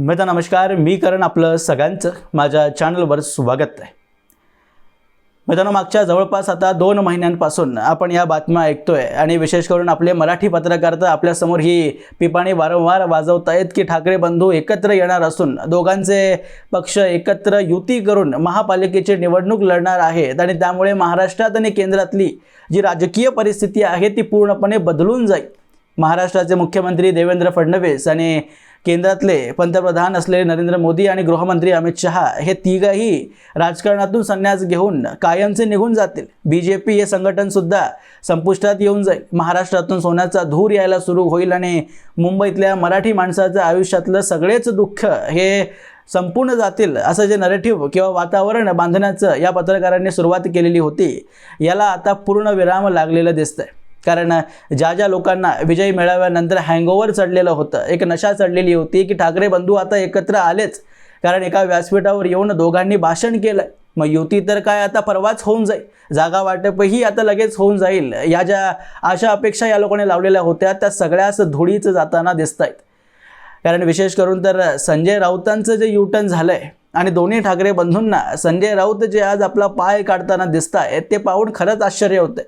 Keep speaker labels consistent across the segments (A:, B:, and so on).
A: मित्र नमस्कार. मी करण आपलं सगळ्यांचं. माझ्या चॅनलवर स्वागत आहे. मित्रांनो मागच्या जवळपास आता दोन महिन्यांपासून आपण या बातम्या ऐकतोय आणि विशेष करून आपले मराठी पत्रकार तर आपल्यासमोर ही पिपाणी वारंवार वाजवत आहेत की ठाकरे बंधू एकत्र येणार असून दोघांचे पक्ष एकत्र युती करून महापालिकेची निवडणूक लढणार आहेत आणि त्यामुळे महाराष्ट्रात आणि केंद्रातली जी राजकीय परिस्थिती आहे ती पूर्णपणे बदलून जाईल. महाराष्ट्राचे मुख्यमंत्री देवेंद्र फडणवीस आणि केंद्रातले पंतप्रधान असलेले नरेंद्र मोदी आणि गृहमंत्री अमित शहा हे तिघही राजकारणातून संन्यास घेऊन कायमचे निघून जातील. बी जे पी हे संघटनसुद्धा संपुष्टात येऊन जाईल. महाराष्ट्रातून सोन्याचा धूर यायला सुरू होईल आणि मुंबईतल्या मराठी माणसाचं आयुष्यातलं सगळेच दुःख हे संपूर्ण जातील असं जे नरेटिव्ह किंवा वातावरण बांधण्याचं या पत्रकारांनी सुरुवात केलेली होती याला आता पूर्ण विराम लागलेलं दिसतंय. कारण ज्या ज्या लोकांना विजय मिळाव्यानंतर हँगओव्हर चढलेलं होतं. एक नशा चढलेली होती की ठाकरे बंधू आता एकत्र आलेच. कारण एका व्यासपीठावर येऊन दोघांनी भाषण केलं. मग युती तर काय आता परवाच होऊन जाईल. जागा वाटपही आता लगेच होऊन जाईल. या ज्या अशा अपेक्षा या लोकांनी लावलेल्या होत्या त्या सगळ्याच धुळीच जाताना दिसत आहेत कारण विशेष करून तर संजय राऊतांचं जे युटर्न झालं आहे आणि दोन्ही ठाकरे बंधूंना संजय राऊत जे आज आपला पाय काढताना दिसत आहेत ते पाहून खरंच आश्चर्य होतं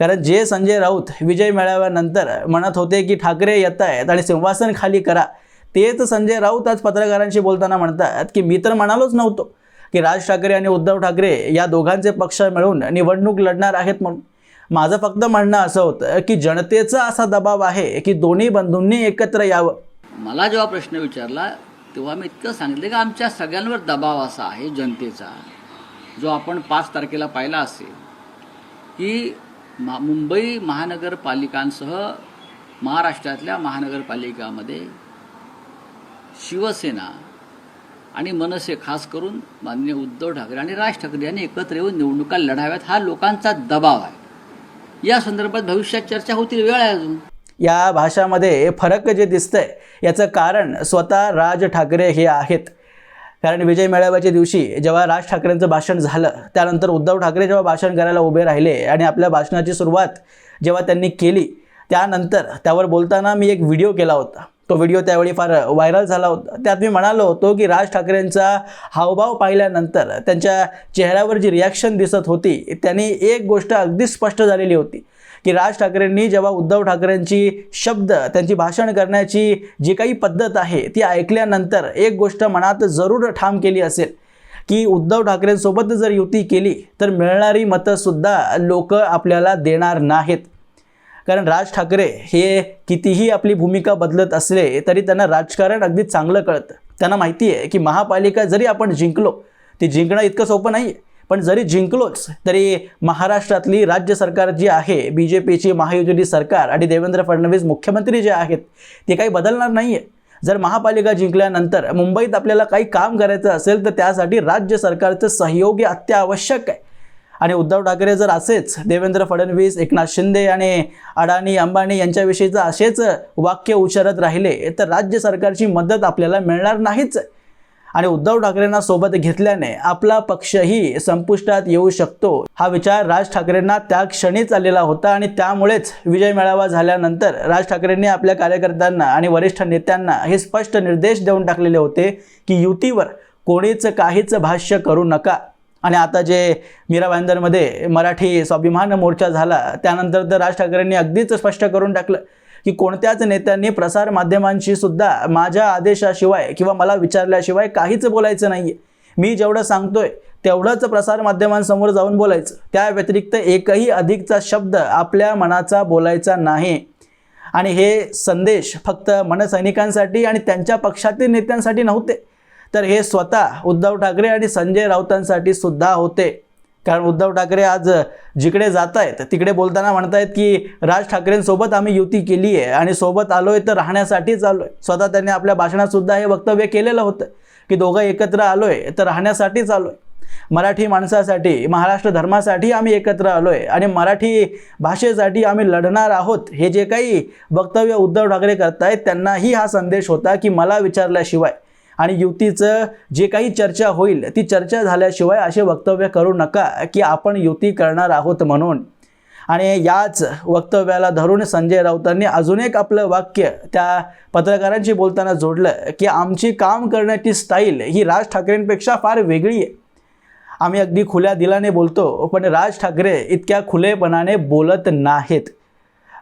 A: कारण जे संजय राऊत विजय मिळाल्यानंतर म्हणत होते की ठाकरे येत आहेत आणि सिंहासन खाली करा तेच संजय राऊत आज पत्रकारांशी बोलताना म्हणतात की मी तर म्हणालोच नव्हतो की राज ठाकरे आणि उद्धव ठाकरे या दोघांचे पक्ष मिळून निवडणूक लढणार आहेत म्हणून. माझं फक्त म्हणणं असं होतं की जनतेचा असा दबाव आहे की दोन्ही बंधूंनी एकत्र यावं.
B: मला जेव्हा प्रश्न विचारला तेव्हा मी इतकं सांगितलं की आमच्या सगळ्यांवर दबाव असा आहे जनतेचा जो आपण पाच तारखेला पाहिला असेल की मा मुंबई महानगरपालिकांसह महाराष्ट्रातल्या महानगरपालिकामध्ये शिवसेना आणि मनसे खास करून माननीय उद्धव ठाकरे आणि राज ठाकरे यांनी एकत्र येऊन निवडणुका लढाव्यात. हा लोकांचा दबाव आहे. या संदर्भात भविष्यात चर्चा होतील. वेळ आहे अजून.
A: या भाषामध्ये फरक जे दिसतंय याचं कारण स्वतः राज ठाकरे हे आहेत. कारण विजय मेळाव्याच्या दिवशी जेव्हा राज ठाकरेंचं भाषण झालं त्यानंतर उद्धव ठाकरे जेव्हा भाषण करायला उभे राहिले आणि आपल्या भाषणाची सुरुवात जेव्हा त्यांनी केली त्यानंतर त्यावर बोलताना मी एक व्हिडिओ केला होता. तो व्हिडिओ त्यावेळी फार व्हायरल झाला होता. त्यात मी म्हणालो होतो की राज ठाकरेंचा हावभाव पाहिल्यानंतर त्यांच्या चेहऱ्यावर जी रिॲक्शन दिसत होती त्यांनी एक गोष्ट अगदी स्पष्ट झालेली होती. की राज ठाकरेंनी जेव्हा उद्धव ठाकरेंची शब्द त्यांची भाषण करण्याची जी काही पद्धत आहे ती ऐकल्यानंतर एक गोष्ट मनात जरूर ठाम केली असेल की उद्धव ठाकरेंसोबत जर युती केली तर मिळणारी मतंसुद्धा लोक आपल्याला देणार नाहीत. कारण राज ठाकरे हे कितीही आपली भूमिका बदलत असले तरी त्यांना राजकारण अगदी चांगलं कळतं. त्यांना माहिती आहे की महापालिका जरी आपण जिंकलो ती जिंकणं इतकं सोपं नाही आहे पण जरी जिंकलोच तरी महाराष्ट्रातली राज्य सरकार जी आहे बी जे पीची महायुतीची सरकार आणि देवेंद्र फडणवीस मुख्यमंत्री जे आहेत ते काही बदलणार नाही आहे जर महापालिका जिंकल्यानंतर मुंबईत आपल्याला काही काम करायचं असेल तर त्यासाठी राज्य सरकारचं सहयोग हे अत्यावश्यक आहे. आणि उद्धव ठाकरे जर असेच देवेंद्र फडणवीस एकनाथ शिंदे आणि अडाणी अंबानी यांच्याविषयीचं असेच वाक्य उच्चारत राहिले तर राज्य सरकारची मदत आपल्याला मिळणार नाहीच आहे. आणि उद्धव ठाकरेंना सोबत घेतल्याने आपला पक्षही संपुष्टात येऊ शकतो. हा विचार राज ठाकरेंना त्या क्षणीच आलेला होता आणि त्यामुळेच विजय मेळावा झाल्यानंतर राज ठाकरेंनी आपल्या कार्यकर्त्यांना आणि वरिष्ठ नेत्यांना हे स्पष्ट निर्देश देऊन टाकलेले होते की युतीवर कोणीच काहीच भाष्य करू नका. आणि आता जे मीरा भाईंदरमध्ये मराठी स्वाभिमान मोर्चा झाला त्यानंतर तर राज ठाकरेंनी अगदीच स्पष्ट करून टाकलं. की कोणत्याच नेत्यांनी प्रसार माध्यमांशी सुद्धा माझ्या आदेशाशिवाय किंवा मला विचारल्याशिवाय काहीच बोलायचं नाही आहे मी जेवढं सांगतोय तेवढंच प्रसार माध्यमांसमोर जाऊन बोलायचं. त्या व्यतिरिक्त एकही अधिकचा शब्द आपल्या मनाचा बोलायचा नाही. आणि हे संदेश फक्त मनसैनिकांसाठी आणि त्यांच्या पक्षातील नेत्यांसाठी नव्हते तर हे स्वतः उद्धव ठाकरे आणि संजय राऊतांसाठी सुद्धा होते. कारण उद्धव ठाकरे आज जिकडे जात आहेत तिकडे बोलताना म्हणतायत की राज ठाकरेंसोबत आम्ही युती केली आहे आणि सोबत आलो आहे तर राहण्यासाठीच आलो आहे स्वतः त्यांनी आपल्या भाषणातसुद्धा हे वक्तव्य केलेलं होतं की दोघं एकत्र आलो आहे तर राहण्यासाठीच आलो आहे मराठी माणसासाठी महाराष्ट्र धर्मासाठी आम्ही एकत्र आलो आहे आणि मराठी भाषेसाठी आम्ही लढणार आहोत हे जे काही वक्तव्य उद्धव ठाकरे करतायत त्यांनाही हा संदेश होता की मला विचारल्याशिवाय आणि युतीचं जे काही चर्चा होईल ती चर्चा झाल्याशिवाय असे वक्तव्य करू नका की आपण युती करणार आहोत म्हणून. आणि याच वक्तव्याला धरून संजय राऊतांनी अजून एक आपलं वाक्य त्या पत्रकारांशी बोलताना जोडलं की आमची काम करण्याची स्टाईल ही राज ठाकरेंपेक्षा फार वेगळी आहे. आम्ही अगदी खुल्या दिलाने बोलतो पण राज ठाकरे इतक्या खुलेपणाने बोलत नाहीत.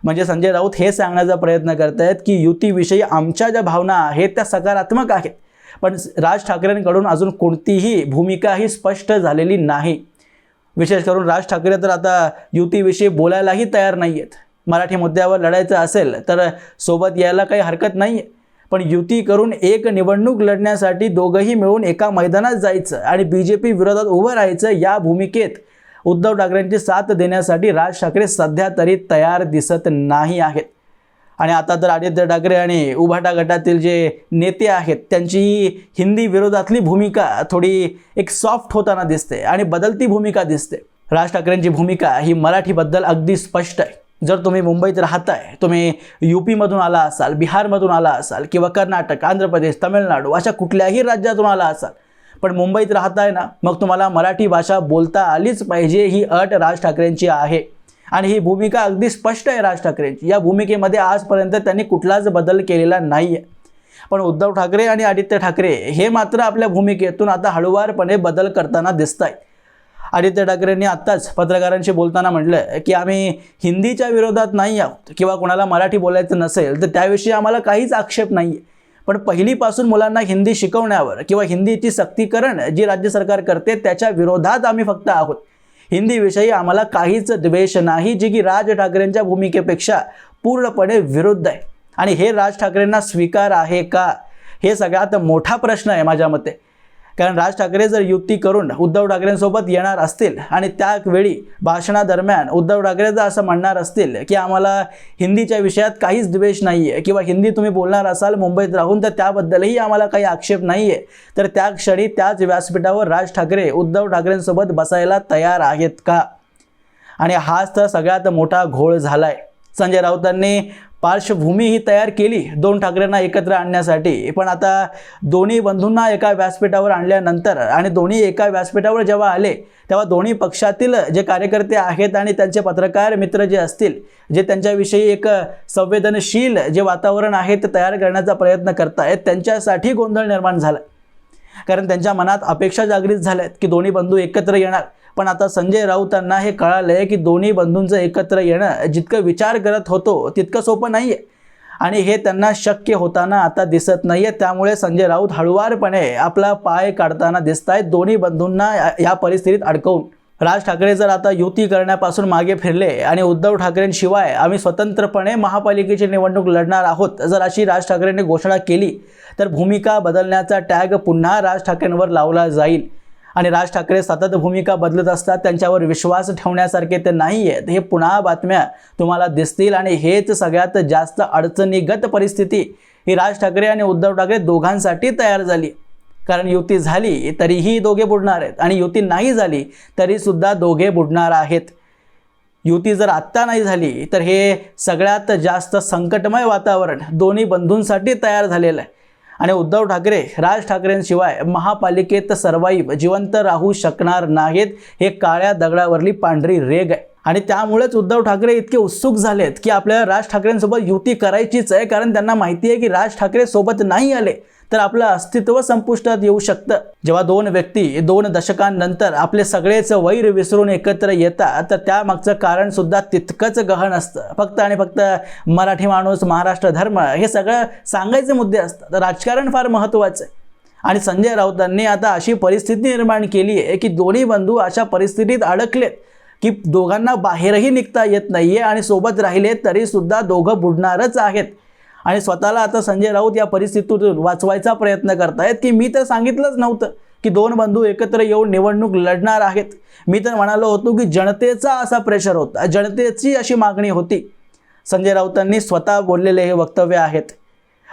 A: म्हणजे संजय राऊत हे सांगण्याचा प्रयत्न करत आहेत की युतीविषयी आमच्या ज्या भावना आहेत त्या सकारात्मक आहेत. पण राज ठाकरेंकडून अजून कोणतीही भूमिका ही स्पष्ट झालेली नाही. विशेष करून राज ठाकरे तर आता युतीविषयी बोलायलाही तयार नाही आहेत मराठी मुद्द्यावर लढायचं असेल तर सोबत यायला काही हरकत नाही. आहे पण युती करून एक निवडणूक लढण्यासाठी दोघंही मिळून एका मैदानात जायचं आणि बी जे पी विरोधात उभं राहायचं या भूमिकेत उद्धव ठाकरेंची साथ देण्यासाठी राज ठाकरे सध्या तरी तयार दिसत नाही आहेत. आणि आता तर आदित्य ठाकरे आणि उभाटा गटातील जे नेते आहेत त्यांची हिंदी विरोधातली भूमिका थोडी एक सॉफ्ट होताना दिसते आणि बदलती भूमिका दिसते. राज ठाकरेंची भूमिका ही मराठीबद्दल अगदी स्पष्ट आहे. जर तुम्ही मुंबईत राहताय तुम्ही यू पीमधून आला असाल बिहारमधून आला असाल किंवा कर्नाटक आंध्र प्रदेश तामिळनाडू अशा कुठल्याही राज्यातून आला असाल पण मुंबईत राहताय ना मग तुम्हाला मराठी भाषा बोलता आलीच पाहिजे ही अट राज ठाकरेंची आहे. आणि ही भूमिका अगदी स्पष्ट आहे राज ठाकरेंची. या भूमिकेमध्ये आजपर्यंत त्यांनी कुठलाच बदल केलेला नाही आहे पण उद्धव ठाकरे आणि आदित्य ठाकरे हे मात्र आपल्या भूमिकेतून आता हळुवारपणे बदल करताना दिसत आहेत आदित्य ठाकरेंनी आत्ताच पत्रकारांशी बोलताना म्हटलं की आम्ही हिंदीच्या विरोधात नाही आहोत किंवा कोणाला मराठी बोलायचं नसेल तर त्याविषयी आम्हाला काहीच आक्षेप नाही आहे पण पहिलीपासून मुलांना हिंदी शिकवण्यावर किंवा हिंदीची सक्तीकरण जी राज्य सरकार करते त्याच्या विरोधात आम्ही फक्त आहोत. हिंदीविषयी आम्हाला काहीच द्वेष नाही जी की राज ठाकरेंच्या भूमिकेपेक्षा पूर्णपणे विरुद्ध आहे. आणि हे राज ठाकरेंना स्वीकार आहे का? हे सगळ्यात मोठा प्रश्न आहे माझ्या मते. कारण राज ठाकरे जर युती करून उद्धव ठाकरेंसोबत येणार असतील आणि त्यावेळी भाषणादरम्यान उद्धव ठाकरे जर असं म्हणणार असतील की आम्हाला हिंदीच्या विषयात काहीच द्वेष नाही आहे किंवा हिंदी तुम्ही बोलणार असाल मुंबईत राहून तर त्याबद्दलही आम्हाला काही आक्षेप नाही आहे तर त्या क्षणी त्याच व्यासपीठावर राज ठाकरे उद्धव ठाकरेंसोबत बसायला तयार आहेत का? आणि हाच तर सगळ्यात मोठा घोळ झाला आहे संजय राऊतांनी पार्श्वभूमी ही तयार केली दोन ठाकरेंना एकत्र आणण्यासाठी. पण आता दोन्ही बंधूंना एका व्यासपीठावर आणल्यानंतर आणि दोन्ही एका व्यासपीठावर जेव्हा आले तेव्हा दोन्ही पक्षातील जे कार्यकर्ते आहेत आणि त्यांचे पत्रकार मित्र जे असतील जे त्यांच्याविषयी एक संवेदनशील जे वातावरण आहे ते तयार करण्याचा प्रयत्न करतायत त्यांच्यासाठी गोंधळ निर्माण झाला. कारण त्यांच्या मनात अपेक्षा जागृत झाल्यात की दोन्ही बंधू एकत्र येणार. पण आता संजय राऊतांना हे कळालंय की दोन्ही बंधूंचं एकत्र येणं जितकं विचार करत होतो तितकं सोपं नाही आहे आणि हे त्यांना शक्य होताना आता दिसत नाही आहे त्यामुळे संजय राऊत हळुवारपणे आपला पाय काढताना दिसत आहेत दोन्ही बंधूंना या परिस्थितीत अडकवून. राज ठाकरे जर आता युती करण्यापासून मागे फिरले आणि उद्धव ठाकरेंशिवाय आम्ही स्वतंत्रपणे महापालिकेची निवडणूक लढणार आहोत जर अशी राज ठाकरेंनी घोषणा केली तर भूमिका बदलण्याचा टॅग पुन्हा राज ठाकरेंवर लावला जाईल. आणि राज ठाकरे सतत भूमिका बदलत असतात त्यांच्यावर विश्वास ठेवण्यासारखे ते नाही आहेत हे पुन्हा बातम्या तुम्हाला दिसतील आणि हेच सगळ्यात जास्त अडचणीगत परिस्थिती. ही राज ठाकरे आणि उद्धव ठाकरे दोघांसाठी तयार झाली. कारण युती झाली तरीही दोघे बुडणार आहेत. आणि युती नाही झाली तरीसुद्धा दोघे बुडणार आहेत. युती जर आत्ता नाही झाली तर हे सगळ्यात जास्त संकटमय वातावरण दोन्ही बंधूंसाठी तयार झालेलं आहे. आणि उद्धव ठाकरे राज ठाकरेंशिवाय महापालिकेत सर्वाईव्ह जिवंत राहू शकणार नाहीत हे काळ्या दगडावरली पांढरी रेग आहे. आणि त्यामुळेच उद्धव ठाकरे इतके उत्सुक झालेत की आपल्याला राज ठाकरेंसोबत युती करायचीच आहे कारण त्यांना माहिती आहे की राज ठाकरे सोबत नाही आले. तर आपलं अस्तित्व संपुष्टात येऊ शकतं. जेव्हा दोन व्यक्ती दोन दशकांनंतर आपले सगळेच वैर विसरून एकत्र येतात तर त्यामागचं कारण सुद्धा तितकंच गहन असतं. फक्त आणि फक्त मराठी माणूस महाराष्ट्र धर्म हे सगळं सांगायचे मुद्दे असतात. तर राजकारण फार महत्त्वाचं आहे. आणि संजय राऊतांनी आता अशी परिस्थिती निर्माण केली आहे की दोन्ही बंधू अशा परिस्थितीत अडकलेत की दोघांना बाहेरही निघता येत नाही आहे आणि सोबत राहिले तरीसुद्धा दोघं बुडणारच आहेत. आणि स्वतःला आता संजय राऊत या परिस्थितीतून वाचवायचा प्रयत्न करतायत की मी तर सांगितलंच नव्हतं की दोन बंधू एकत्र येऊन निवडणूक लढणार आहेत. मी तर म्हणालो होतो की जनतेचा असा प्रेशर होता जनतेची अशी मागणी होती. संजय राऊतांनी स्वतः बोललेले हे वक्तव्य आहेत.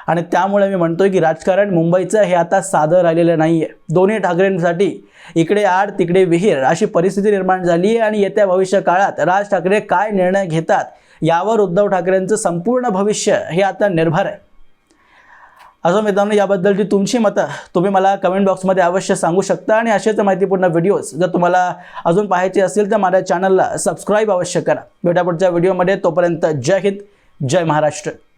A: आणि त्यामुळे मी म्हणतोय की राजकारण मुंबईचं हे आता साधं राहिलेलं नाही आहे दोन्ही ठाकरेंसाठी इकडे आड तिकडे विहीर अशी परिस्थिती निर्माण झाली आहे आणि येत्या भविष्य काळात राज ठाकरे काय निर्णय घेतात यावर उद्धव ठाकरेंचं संपूर्ण भविष्य हे आता निर्भर आहे. असं मित्रांनो याबद्दलची तुमची मतं तुम्ही मला कमेंट बॉक्समध्ये अवश्य सांगू शकता आणि असेच माहितीपूर्ण व्हिडिओज जर तुम्हाला अजून पाहायचे असतील तर माझ्या चॅनलला सबस्क्राईब अवश्य करा. भेटा पुढच्या व्हिडिओमध्ये तोपर्यंत जय हिंद जय महाराष्ट्र.